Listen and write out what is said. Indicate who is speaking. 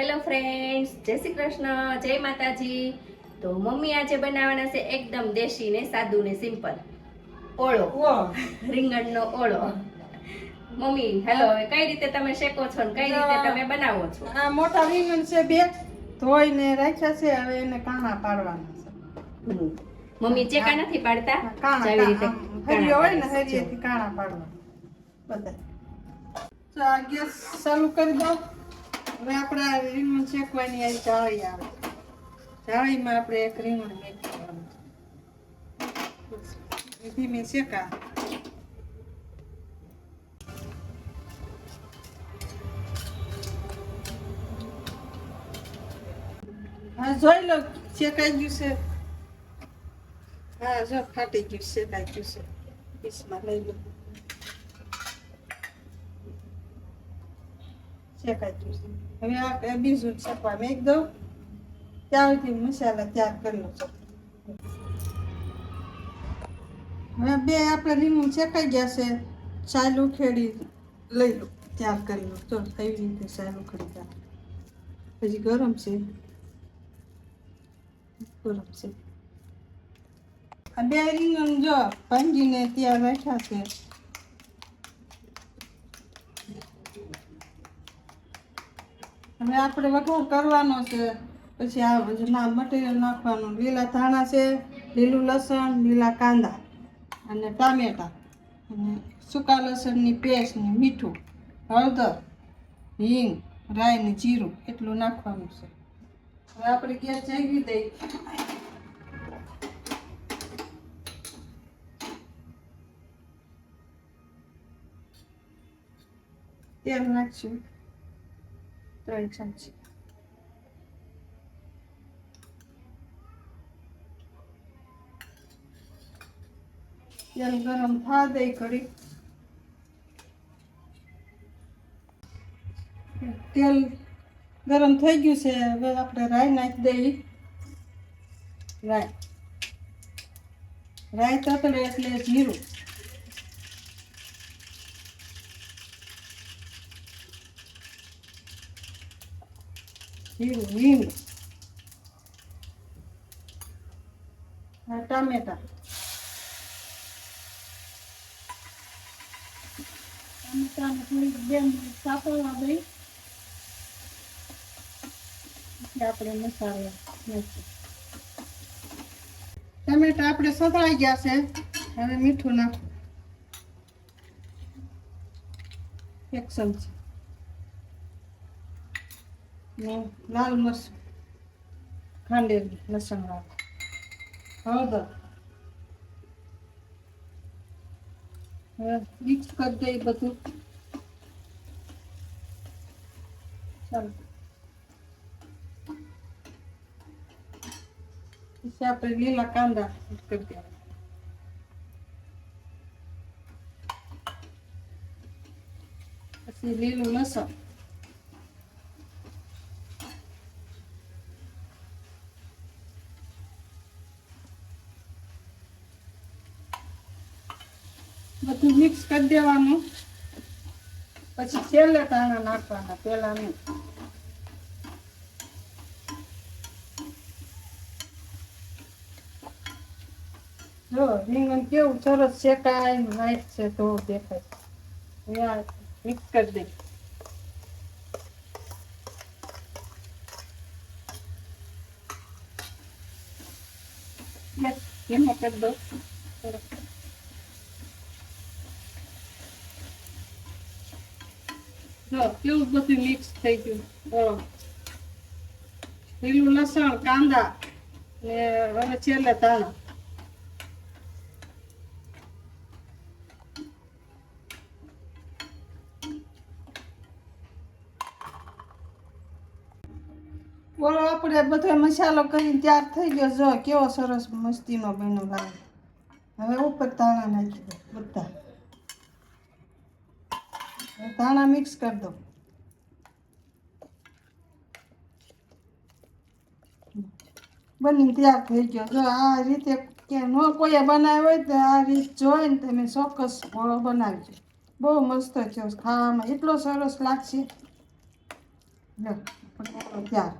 Speaker 1: Hello friends જય શ્રી કૃષ્ણ. જય માતાજી. તો મમ્મી આજે બનાવવાના છે એકદમ દેશી ને સાદું ને સિમ્પલ. ઓળો. રીંગણનો ઓળો. મમ્મી હેલો હવે કઈ રીતે તમે શેકો છો ને કઈ રીતે તમે બનાવો છો?
Speaker 2: આ મોટા રીંગણ છે બે. ધોઈને રાખ્યા છે હવે એને કાણા પાડવાના છે.
Speaker 1: મમ્મી ચેકા નથી પાડતા?
Speaker 2: કાણા
Speaker 1: રીતે
Speaker 2: હરિયો હોય ને. હરિયેથી કાણા પાડવા બધા ગેસ ચાલુ કરી દો. હવે આપણે આ રીંગણ શેકવાની આ જાળી આવે. જાળીમાં આપણે એક રીંગણ મેકવાનું ધીમે શેકા. હા, જોઈ લો, શેકાઈ ગયું છે. હા, જો ફાટી ગયું શેકાઈ ગયું છે. પીસમાં લઈ લો. શેકાઈ ગયું હવે આ બીજું શેકવા મેં દઉં. ત્યાં સુધી મસાલા તૈયાર કરી લો હવે બે આપણે લીંબુ શેકાઈ ગયા છે. ચાલ ઉખેડી લઈ લો. તૈયાર કરી લો. તો એવી રીતે ચાલ ઉખેડી તૈયાર હજી ગરમ છે. ગરમ છે. આ બે રીંગણ જો ભાંગીને ત્યાં બેઠા છે. હવે આપણે વઘાર કરવાનો છે. પછી આ મટીરિયલ નાખવાનું. લીલા ધાણા છે, લીલું લસણ, લીલા કાંદા અને ટામેટા. અને સૂકા લસણની પેસ્ટ ને મીઠું, હળદર, હિંગ, રાઈ ને જીરું એટલું નાખવાનું છે. હવે આપણે ગેસ જાગી દઈ તેલ નાખશું. ત્રણ ચમચી ગરમ થવા દઈ ઘડી. તેલ ગરમ થઈ ગયું છે, હવે આપણે રાઈ નાખી દઈ રાઈ. રાઈ તતડે એટલે જીરું. હિંગ ટામેટા. ટામેટાને થોડીક બે મિનિટ સાતળવા આપણે મસાલા નાખીએ ટમેટા આપણે સતળાઈ ગયા છે. હવે મીઠું નાખો. એક ચમચી. ને લાલ મરચું ખાંડેલું લસણ વાળું. હળદર. હવે મિક્સ કરી દઈ બધું. ચાલો. પછી આપણે લીલા કાંદા કરી દેવાના. પછી લીલું લસણ. બધું મિક્સ કરી દેવાનું. પછી છેલ્લે ધાણા નાખવાના પેલા નહીં. જો, રીંગણ કેવું સરસ શેકાય વાઈટ છે તો દેખાય. મિક્સ કરી દે. એમાં કરી દો સરસ. કેવું બધું મિક્સ થઈ ગયું. બરોબર લીલું લસણ, કાંદા ને હવે છેલ્લે ધાણા. બોલો આપણે બધો મસાલો કરીને તૈયાર થઈ ગયો. જો, કેવો સરસ મસ્તીનો બન્યો લાગે. હવે ઉપર ધાણા નાખી દો, બધા. ધાણા મિક્સ કરી દો બની તૈયાર થઈ ગયો. જો આ રીતે કે ન કોઈએ બનાવ્યો હોય તો આ રીત જોઈને તમે ચોક્કસ ફળો બનાવજો. બહુ મસ્ત છે. ખાવામાં એટલો સરસ લાગશે. લો ચાર